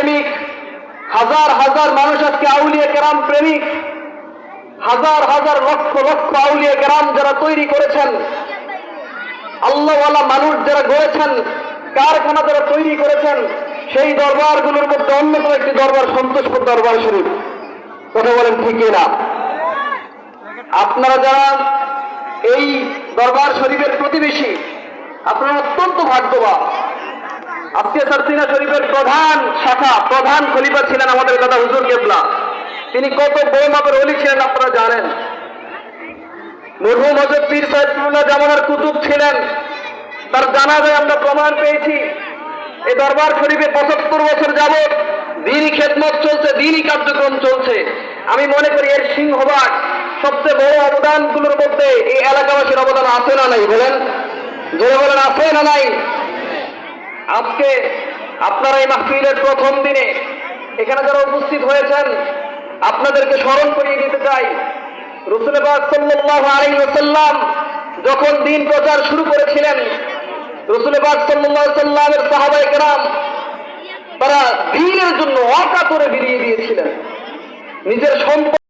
প্রেমিক, হাজার হাজার মানুষ আজকে আউলিয়া কেরাম প্রেমিক, হাজার হাজার লক্ষ লক্ষ আউলিয়া কেরাম যারা তৈরি করেছেন, আল্লাহওয়ালা মানুষ যারা গড়েছেন, কারখানা যারা তৈরি করেছেন, সেই দরবারগুলোর মধ্যে অন্যতম একটি দরবার সন্তোষপুর দরবার শরীফ। কথা বলেন ঠিকই না? আপনারা যারা এই দরবার শরীফের প্রতিবেশী, আপনারা অত্যন্ত ভাগ্যবান। আজকে সারসিনা শরীফের প্রধান শাখা, প্রধান খলিফা ছিলেন আমাদের দাদা হুজুর কেবলা। তিনি কত বড় মাপের অলি ছিলেন আপনারা জানেন। মরহুম হজরত পীর সাহেবুল্লাহ জামানার কুতুব ছিলেন। তার জানাজায় আমরা প্রমাণ পেয়েছি। এই দরবার শরীফে পঁচাত্তর বছর যাবৎ দিনই খেদমত চলছে, দিনই কার্যক্রম চলছে। আমি মনে করি এর সিংহভাগ, সবচেয়ে বড় অবদানগুলোর মধ্যে এই এলাকাবাসীর অবদান আছে না নাই বলেন? জোরে বলেন, আছে না নাই? আজকে আপনারা এই মাহফিলের প্রথম দিনে এখানে যারা উপস্থিত হয়েছেন, আপনাদেরকে স্মরণ করিয়ে দিতে চাই। রসুলবাগ সাল্লাহ আলী ওসাল্লাম যখন দিন প্রচার শুরু করেছিলেন রসুলবাগ সাল্লাহ সাল্লামের সাহাবাই কেরাম তারা দিনের জন্য অকাতরে বেরিয়ে দিয়েছিলেন। নিজের সম্পদ